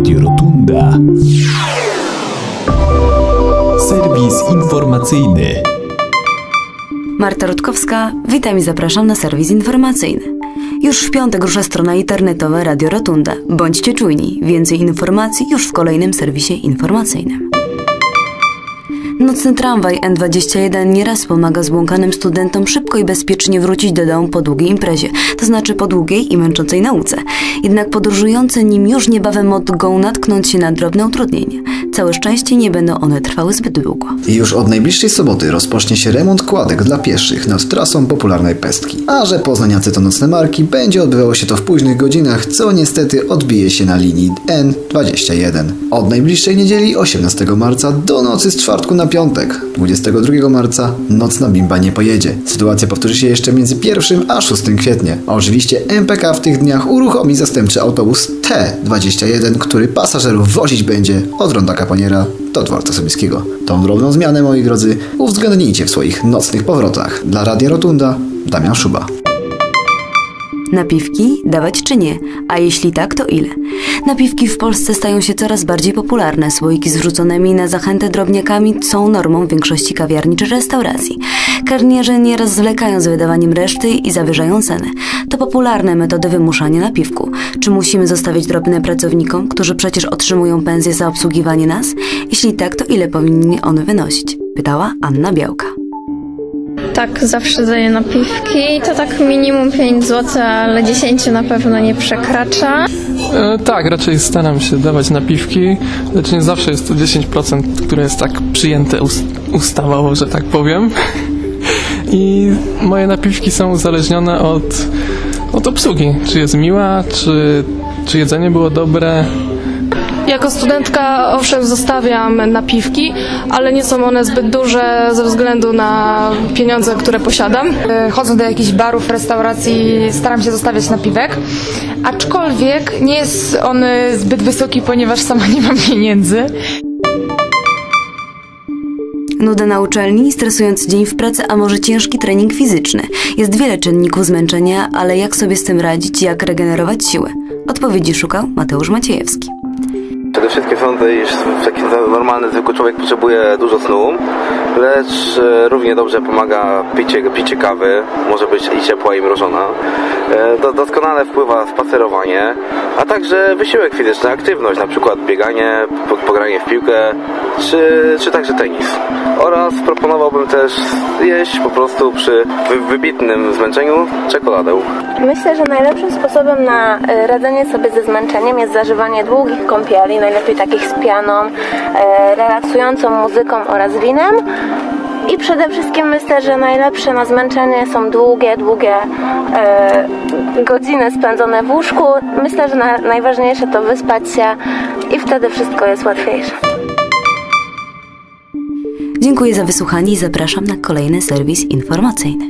Radio Rotunda. Serwis informacyjny. Marta Rutkowska, witam i zapraszam na serwis informacyjny. Już w piątek rusza strona internetowa Radio Rotunda. Bądźcie czujni, więcej informacji już w kolejnym serwisie informacyjnym. Nocny tramwaj N21 nieraz pomaga zbłąkanym studentom szybko i bezpiecznie wrócić do domu po długiej imprezie, to znaczy po długiej i męczącej nauce. Jednak podróżujący nim już niebawem mogą natknąć się na drobne utrudnienia. Całe szczęście nie będą one trwały zbyt długo. I już od najbliższej soboty rozpocznie się remont kładek dla pieszych nad trasą popularnej pestki. A że Poznaniacy to nocne marki, będzie odbywało się to w późnych godzinach, co niestety odbije się na linii N21. Od najbliższej niedzieli 18 marca do nocy z czwartku na piątek 22 marca nocna bimba nie pojedzie. Sytuacja powtórzy się jeszcze między 1 a 6 kwietnia. Oczywiście MPK w tych dniach uruchomi zastępczy autobus T21, który pasażerów wozić będzie od Ronda Kaponiera do Dworca Sobiskiego. Tą drobną zmianę, moi drodzy, uwzględnijcie w swoich nocnych powrotach. Dla Radia Rotunda, Damian Szuba. Napiwki dawać czy nie? A jeśli tak, to ile? Napiwki w Polsce stają się coraz bardziej popularne. Słoiki z wrzuconymi na zachętę drobniakami są normą większości kawiarni czy restauracji. Karnierze nieraz zwlekają z wydawaniem reszty i zawyżają cenę. To popularne metody wymuszania napiwku. Czy musimy zostawiać drobne pracownikom, którzy przecież otrzymują pensję za obsługiwanie nas? Jeśli tak, to ile powinny one wynosić? Pytała Anna Białka. Tak, zawsze daję napiwki. To tak minimum 5 zł, ale 10 na pewno nie przekracza. E, tak, raczej staram się dawać napiwki, lecz nie zawsze jest to 10%, które jest tak przyjęte ust ustawowo, że tak powiem. I moje napiwki są uzależnione od, od obsługi. Czy jest miła, czy, czy jedzenie było dobre, jako studentka owszem zostawiam napiwki, ale nie są one zbyt duże ze względu na pieniądze, które posiadam. Chodząc do jakichś barów, restauracji staram się zostawiać napiwek, aczkolwiek nie jest on zbyt wysoki, ponieważ sama nie mam pieniędzy. Nuda na uczelni, stresujący dzień w pracy, a może ciężki trening fizyczny. Jest wiele czynników zmęczenia, ale jak sobie z tym radzić, jak regenerować siłę? Odpowiedzi szukał Mateusz Maciejewski. Przede wszystkim sądzę, iż taki normalny, zwykły człowiek potrzebuje dużo snu, lecz e, równie dobrze pomaga picie, picie kawy, może być i ciepła i mrożona. E, doskonale wpływa spacerowanie, a także wysiłek fizyczny, aktywność, na przykład bieganie, pogranie w piłkę, czy, czy także tenis. Oraz proponowałbym też jeść po prostu przy wybitnym zmęczeniu czekoladę. Myślę, że najlepszym sposobem na e, radzenie sobie ze zmęczeniem jest zażywanie długich kąpieli, najlepiej takich z pianą, e, relaksującą muzyką oraz winem. I przede wszystkim myślę, że najlepsze na zmęczenie są długie, długie e, godziny spędzone w łóżku. Myślę, że na, najważniejsze to wyspać się i wtedy wszystko jest łatwiejsze. Dziękuję za wysłuchanie i zapraszam na kolejny serwis informacyjny.